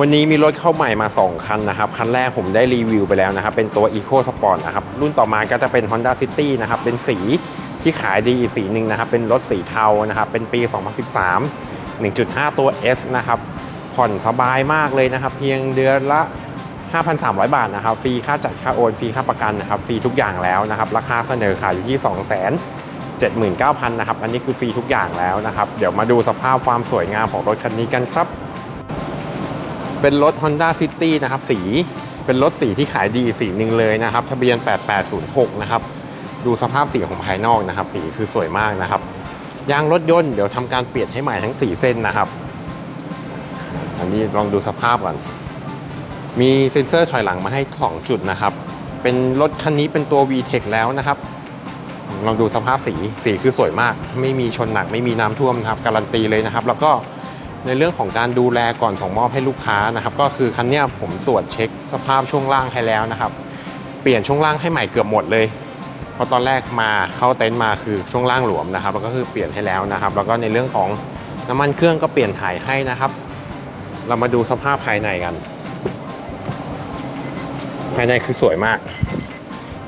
วันนี้มีรถเข้าใหม่มา 2 คันนะครับ คันแรกผมได้รีวิวไปแล้วนะครับ เป็นตัว Eco Sport นะครับ รุ่นต่อมาก็จะเป็น Honda City นะครับ เป็นสีที่ขายดีอีกสีหนึ่งนะครับ เป็นรถสีเทานะครับ เป็นปี 2013 1.5 ตัว S นะครับ ผ่อนสบายมากเลยนะครับ เพียงเดือนละ 5,300 บาทนะครับ ฟรีค่าจัดค่าโอนฟรีค่าประกันนะครับ ฟรีทุกอย่างแล้วนะครับ ราคาเสนอขายอยู่ที่ 2 0 0 0 0 79,000นะครับ อันนี้คือฟรีทุกอย่างแล้วนะครับ เดี๋ยวมาดูสภาพความสวยงามของรถคันนี้กันครับ เป็นรถ Honda City นะครับ สีเป็นรถสีที่ขายดีสีหนึ่งเลยนะครับ ทะเบียน 8806 นะครับ ดูสภาพสีของภายนอกนะครับ สีคือสวยมากนะครับ ยางรถยนต์เดี๋ยวทำการเปลี่ยนให้ใหม่ทั้ง 4 เส้นนะครับ อันนี้ลองดูสภาพก่อน มีเซ็นเซอร์ถอยหลังมาให้ 2 จุดนะครับ เป็นรถคันนี้เป็นตัว VTEC แล้วนะครับ ลองดูสภาพสี สีคือสวยมาก ไม่มีชนหนัก ไม่มีน้ำท่วมนะครับ การันตีเลยนะครับ แล้วก็ ในเรื่องของการดูแลก่อนส่งมอบให้ลูกค้านะครับก็คือคันนี้ผมตรวจเช็คสภาพช่วงล่างให้แล้วนะครับ เปลี่ยนช่วงล่างให้ใหม่เกือบหมดเลยเพราะตอนแรกมาเข้าเต็นท์มาคือช่วงล่างหลวมนะครับแล้วก็คือเปลี่ยนให้แล้วนะครับ แล้วก็ในเรื่องของน้ำมันเครื่องก็เปลี่ยนถ่ายให้นะครับ เรามาดูสภาพภายในกัน ภายในคือสวยมาก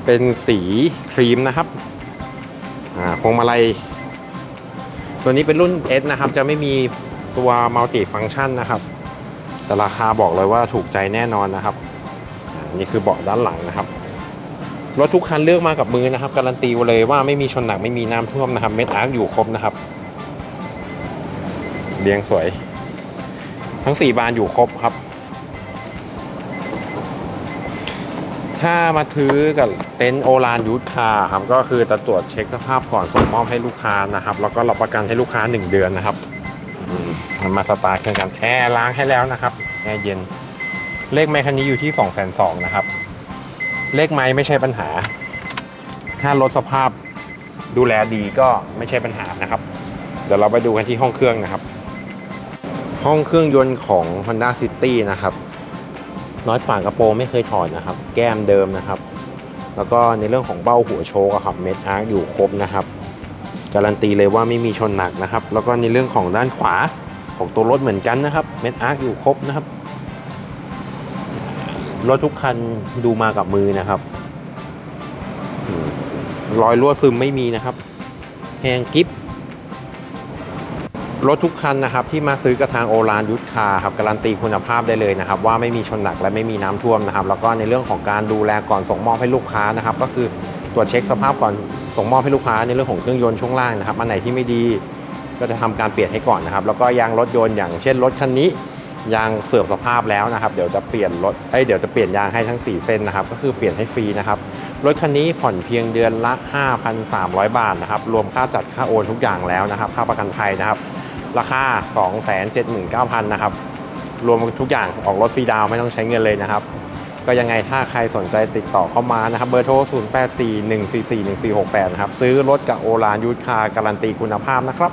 เป็นสีครีมนะครับอ่าพวงมาลัยตัวนี้เป็นรุ่น S นะครับจะไม่มี ตัวมัลติฟัง c t ชันนะครับ แต่ราคาบอกเลยว่าถูกใจแน่นอนนะครับนี่คือเบาะด้านหลังนะครับรถทุกคันเลือกมากับมือนะครับ การันตีเลยว่าไม่มีชนหนักไม่มีน้ำท่วมนะครับเม็ดอาร์คอยู่ครบนะครับเรียงสวย ทั้ง 4 บานอยู่ครบครับ ถ้ามาซื้อกับเต็นท์โอลานยูทคาครับก็คือจะตรวจเช็คสภาพก่อนส่งมอบให้ลูกค้านะครับ แล้วก็รับประกันให้ลูกค้า 1 เดือนนะครับ มันมาสตาร์ทเครื่องกันแอร์ล้างให้แล้วนะครับแอร์เย็น เลขไมค์คันนี้อยู่ที่2 2 0 0 0นะครับ เลขไม้ไม่ใช่ปัญหา ถ้ารถสภาพดูแลดีก็ไม่ใช่ปัญหานะครับ เดี๋ยวเราไปดูกันที่ห้องเครื่องนะครับ ห้องเครื่องยนต์ของ Honda City นะครับน็อตฝากระโปรงไม่เคยถอดนะครับ แก้มเดิมนะครับ แล้วก็ในเรื่องของเบ้าหัวโชกครับเม็ดอาร์อยู่ครบนะครับการันตีเลยว่าไม่มีชนหนักนะครับ แล้วก็ในเรื่องของด้านขวา ของตัวรถเหมือนกันนะครับ เม็ดอาร์คอยู่ครบนะครับ รถทุกคันดูมากับมือนะครับ รอยรั่วซึมไม่มีนะครับแหงกิฟรถทุกคันนะครับที่มาซื้อกระทางโอลานยุทธคาครับการันตีคุณภาพได้เลยนะครับ ว่าไม่มีชนหนักและไม่มีน้ำท่วมนะครับ แล้วก็ในเรื่องของการดูแลก่อนส่งมอบให้ลูกค้านะครับ ก็คือตรวจเช็คสภาพก่อนส่งมอบให้ลูกค้าในเรื่องของเครื่องยนต์ช่วงล่างนะครับอันไหนที่ไม่ดี ก็จะทำการเปลี่ยนให้ก่อนนะครับ แล้วก็ยางรถยนต์อย่างเช่นรถคันนี้ยางเสื่อมสภาพแล้วนะครับ เดี๋ยวจะเปลี่ยนรถเอ้ยเดี๋ยวจะเปลี่ยนยางให้ทั้ง 4 เส้นนะครับ ก็คือเปลี่ยนให้ฟรีนะครับ รถคันนี้ผ่อนเพียงเดือนละ 5,300 บาทนะครับ รวมค่าจัดค่าโอนทุกอย่างแล้วนะครับ ค่าประกันภัยนะครับ ราคา 279,000นะครับ รวมทุกอย่างออกรถฟรีดาวไม่ต้องใช้เงินเลยนะครับ ก็ยังไงถ้าใครสนใจติดต่อเข้ามานะครับ เบอร์โทร 0841441468 นะครับ ซื้อรถกับโอลานยูทคาการันตีคุณภาพนะครับ